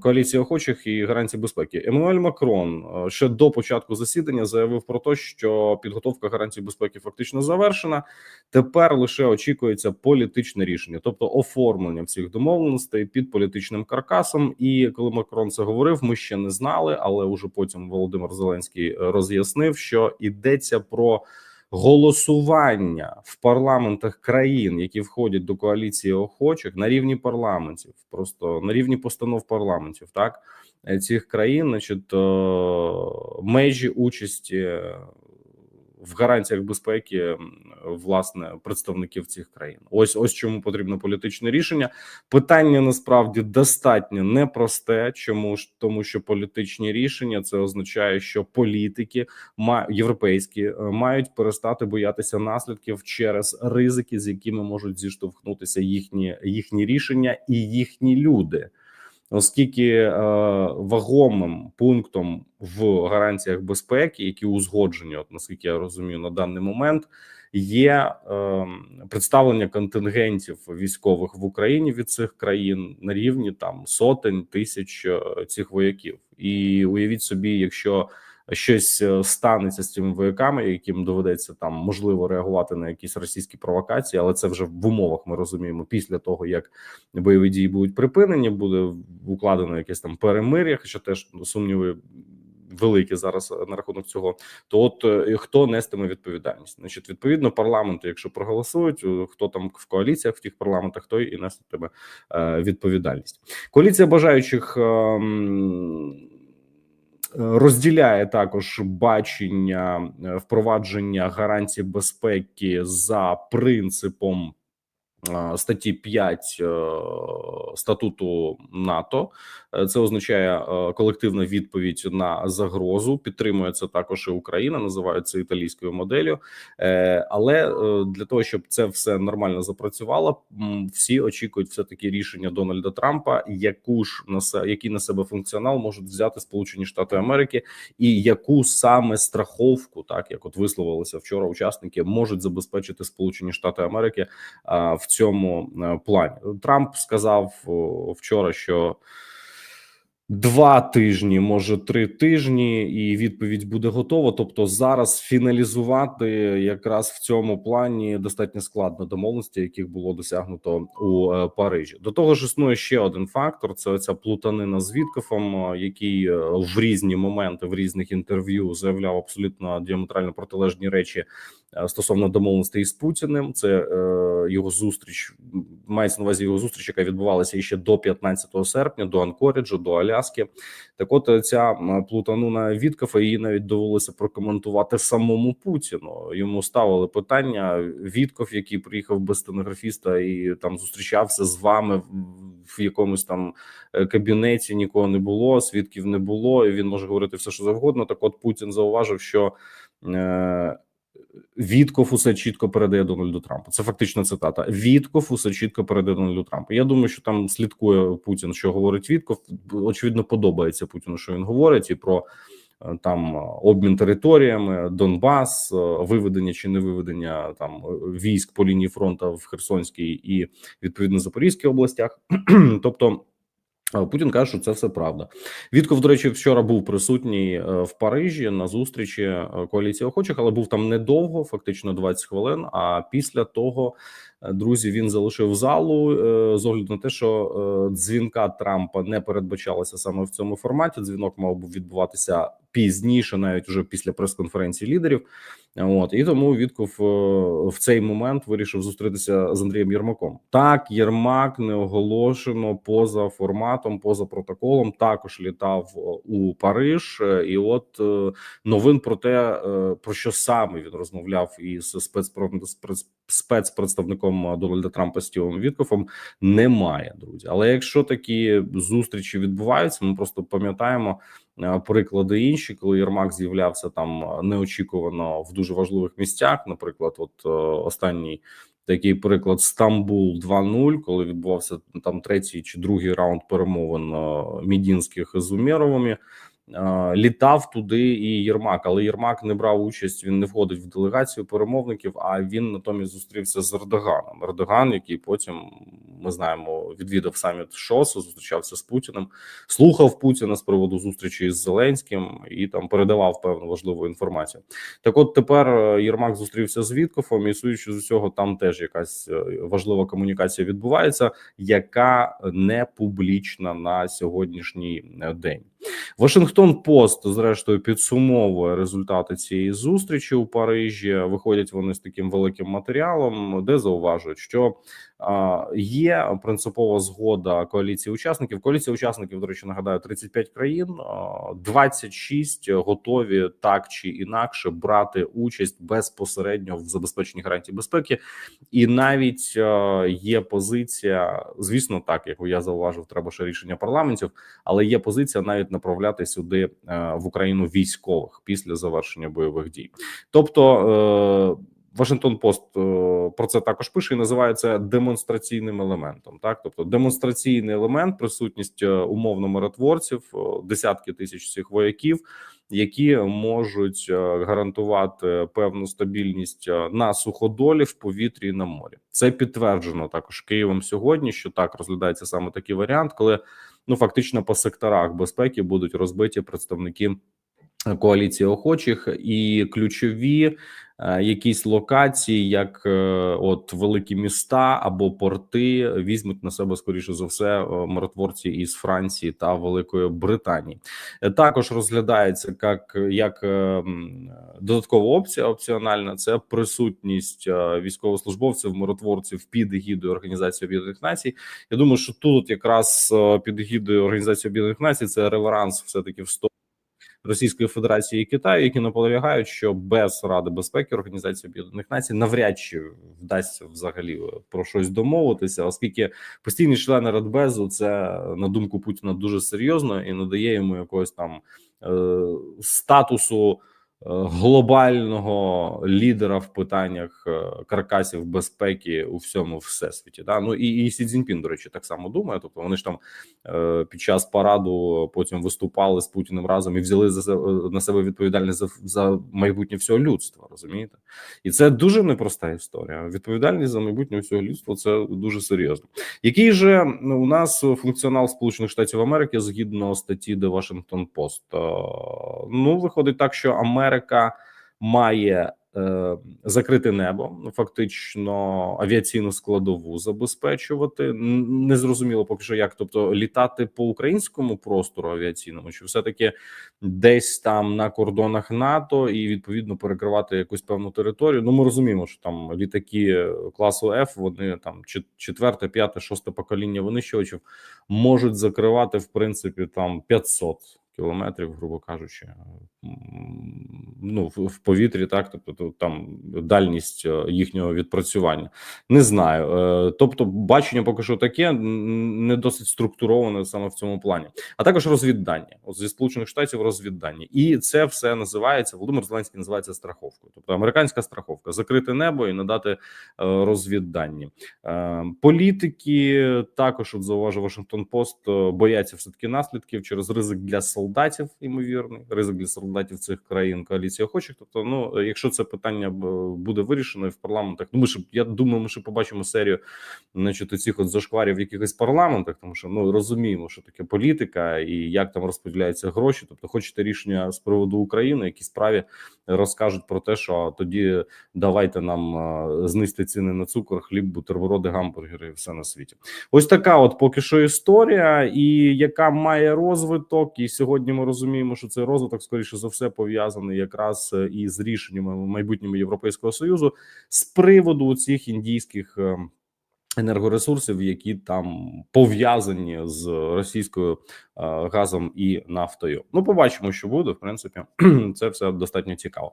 коаліції охочих і гарантії безпеки. Еммануель Макрон е, ще до початку засідання заявив про те, що підготовка гарантій безпеки фактично завершена. Тепер лише очікується політичне рішення, тобто оформлення всіх домовленостей під політичним каркасом. І коли Макрон це говорив, ми ще не знали, але уже потім Володимир Зеленський е, роз'яснив, що йдеться про голосування в парламентах країн, які входять до коаліції охочих на рівні парламентів, просто на рівні постанов парламентів, так? Е, цих країн, значить, е, межі участі в гарантіях безпеки власне представників цих країн. Ось ось чому потрібно політичне рішення. Питання насправді достатньо непросте. Чому ж тому, що політичні рішення це означає, що політики ма європейські е, мають перестати боятися наслідків через ризики, з якими можуть зіштовхнутися їхні їхні рішення і їхні люди. Оскільки е, вагомим пунктом в гарантіях безпеки, які узгоджені, от наскільки я розумію, на даний момент є е, представлення контингентів військових в Україні від цих країн на рівні там сотень тисяч е, цих вояків. І уявіть собі, якщо щось е, станеться з цими вояками, яким доведеться там можливо реагувати на якісь російські провокації, але це вже в умовах ми розуміємо після того, як бойові дії будуть припинені, буде укладено якесь там перемир'я, хоча теж сумніви. Великі зараз на рахунок цього, то от е, хто нестиме відповідальність? Значить, відповідно, парламенту, якщо проголосують, е, хто там в коаліціях в тих парламентах, той і нестиме е, відповідальність. Коаліція бажаючих ем, розділяє також бачення е, впровадження гарантій безпеки за принципом статті 5 е, статуту НАТО. Е, Це означає е, колективна відповідь на загрозу. Підтримує це також і Україна, називають це італійською моделлю. Але для того, щоб це все нормально запрацювало, всі очікують все таки рішення Дональда Трампа, яку ж на який на себе функціонал можуть взяти Сполучені Штати Америки, і яку саме страховку, так як от висловилися вчора, учасники можуть забезпечити Сполучені Штати Америки в цьому е, плані. Трамп сказав вчора, що два тижні, може три тижні, і відповідь буде готова. Тобто, зараз фіналізувати якраз в цьому плані достатньо складно домовленості, яких було досягнуто у е, Парижі. До того ж, існує ще один фактор: це ця плутанина з Віткофом, е, який в різні моменти в різних інтерв'ю заявляв абсолютно діаметрально протилежні речі стосовно домовленостей з Путіним. Це е, його зустріч мається на увазі його зустріч, яка відбувалася іще до 15 серпня, до Анкоріджу, до Аляски. Так, от е, ця м, плутанина Віткофа її навіть довелося прокоментувати самому Путіну. Йому ставили питання: Вітков, який приїхав без стенографіста і там зустрічався з вами в- в якомусь там е, кабінеті, нікого не було, свідків не було. і Він може говорити все, що завгодно. Так, от Путін зауважив, що. Е, Вітков усе чітко передає Дональду Трампу. Це фактично цитата. Вітков усе чітко передає Дональду Трампу. Я думаю, що там слідкує Путін, що говорить Вітков. Очевидно, подобається Путіну, що він говорить, і про е, там обмін територіями, Донбас, е, виведення чи не виведення там е, військ по лінії фронту в Херсонській і відповідно Запорізькій областях. тобто. Путін каже, що це все правда. Вітков, до речі, вчора був присутній е, в Парижі на зустрічі е, коаліції охочих, але був там недовго, фактично 20 хвилин. А після того, друзі, він залишив залу е, з огляду на те, що е, дзвінка Трампа не передбачалося саме в цьому форматі. Дзвінок мав би відбуватися пізніше, навіть уже після прес-конференції лідерів. От і тому Вітков е, в цей момент вирішив зустрітися з Андрієм Єрмаком. Так, Єрмак не оголошено поза форматом, поза протоколом. Також літав у Париж, і от новин про те, про що саме він розмовляв із спецпредставником е, Дональда Трампа Стівом Віткофом, немає, друзі. Але якщо такі зустрічі відбуваються, ми просто пам'ятаємо е, приклади інші, коли Єрмак з'являвся там е, неочікувано в дуже важливих місцях. Наприклад, от е, останній такий приклад Стамбул 2-0, коли відбувався там третій чи другий раунд перемовин мідінських з Умєровими. Літав туди і Єрмак, але Єрмак не брав участь. Він не входить в делегацію перемовників. А він натомість зустрівся з Ердоганом. Ердоган, який потім ми знаємо, відвідав саміт ШОСу, зустрічався з Путіним, слухав Путіна з приводу зустрічі із Зеленським і там передавав певну важливу інформацію. Так, от тепер е, Єрмак зустрівся з Віткофом, і судячи з усього, там теж якась е, важлива комунікація відбувається, яка не публічна на сьогоднішній е, день. Вашингтон Пост, зрештою, підсумовує результати цієї зустрічі у Парижі. Виходять вони з таким великим матеріалом, де зауважують, що є принципова згода коаліції учасників. Коаліція учасників, до речі, нагадаю, 35 країн, а, 26 готові так чи інакше брати участь безпосередньо в забезпеченні гарантій безпеки, і навіть є позиція, звісно, так як я зауважив, треба ще рішення парламентів, але є позиція навіть направляти сюди е, в Україну військових після завершення бойових дій. Тобто е, Вашингтон Пост е, про це також пише і називає це демонстраційним елементом. Так, тобто демонстраційний елемент, присутність е, умовно миротворців, е, десятки тисяч цих вояків. Які можуть гарантувати певну стабільність на суходолі в повітрі і на морі, це підтверджено також Києвом сьогодні. Що так розглядається саме такий варіант, коли ну фактично по секторах безпеки будуть розбиті представники коаліції охочих і ключові якісь локації, як е, от великі міста або порти, візьмуть на себе скоріше за все е, миротворці із Франції та Великої Британії. Е, Також розглядається як, як е, додаткова опція опціональна. Це присутність е, військовослужбовців, миротворців під егідою Організації Об'єднаних Націй. Я думаю, що тут якраз е, під егідою Організації Об'єднаних Націй це реверанс, все таки в сторону Російської Федерації і Китаю, які наполягають, що без Ради безпеки Організації Об'єднаних Націй навряд чи вдасться взагалі е, про щось домовитися, оскільки постійні члени Радбезу це на думку Путіна дуже серйозно і надає йому якогось там е, статусу. Е, Глобального лідера в питаннях е, каркасів безпеки у всьому всесвіті, да ну і, і Сі Цзіньпін, до речі, так само думає. Тобто вони ж там е, під час параду потім виступали з Путіним разом і взяли за на себе відповідальність за, за майбутнє всього людства. Розумієте, і це дуже непроста історія. Відповідальність за майбутнє всього людства це дуже серйозно. Який же ну, у нас функціонал Сполучених Штатів Америки згідно статті The Washington Post? Ну виходить так, що Америка має е, закрити небо, фактично авіаційну складову забезпечувати. Незрозуміло поки що, як тобто літати по українському простору авіаційному, чи все таки десь там на кордонах НАТО і відповідно перекривати якусь певну територію. Ну ми розуміємо, що там літаки класу F, вони там чет- четверте, п'яте, шосте покоління винищувачів можуть закривати в принципі там 500 кілометрів, грубо кажучи, ну в, повітрі, так тобто то там дальність е, їхнього відпрацювання. Не знаю. Е, Тобто, бачення поки що таке не досить структуроване саме в цьому плані, а також розвіддання. От зі сполучених штатів розвіддання, і це все називається Володимир Зеленський називається страховкою, тобто американська страховка, закрити небо і надати е, розвіддані. Політики також от зауважив Вашингтон Пост бояться все таки наслідків через ризик для солдатів, ймовірний ризик для солдатів цих країн коаліції охочих. Тобто, ну якщо це питання буде вирішено в парламентах, ну ми ж я думаю, ми ще побачимо серію, значить, цих от зашкварів в якихось парламентах, тому що ну розуміємо, що таке політика і як там розподіляються гроші. Тобто, хочете рішення з приводу України, які справі розкажуть про те, що тоді давайте нам е, знизьте ціни на цукор, хліб, бутерброди, гамбургери і все на світі. Ось така, от поки що історія, і яка має розвиток. І сьогодні ми розуміємо, що цей розвиток скоріше за все пов'язаний якраз е, із рішеннями майбутнього Європейського союзу з приводу цих індійських. е, Енергоресурсів, які там пов'язані з російською е, газом і нафтою. Ну, побачимо, що буде. В принципі, це все достатньо цікаво.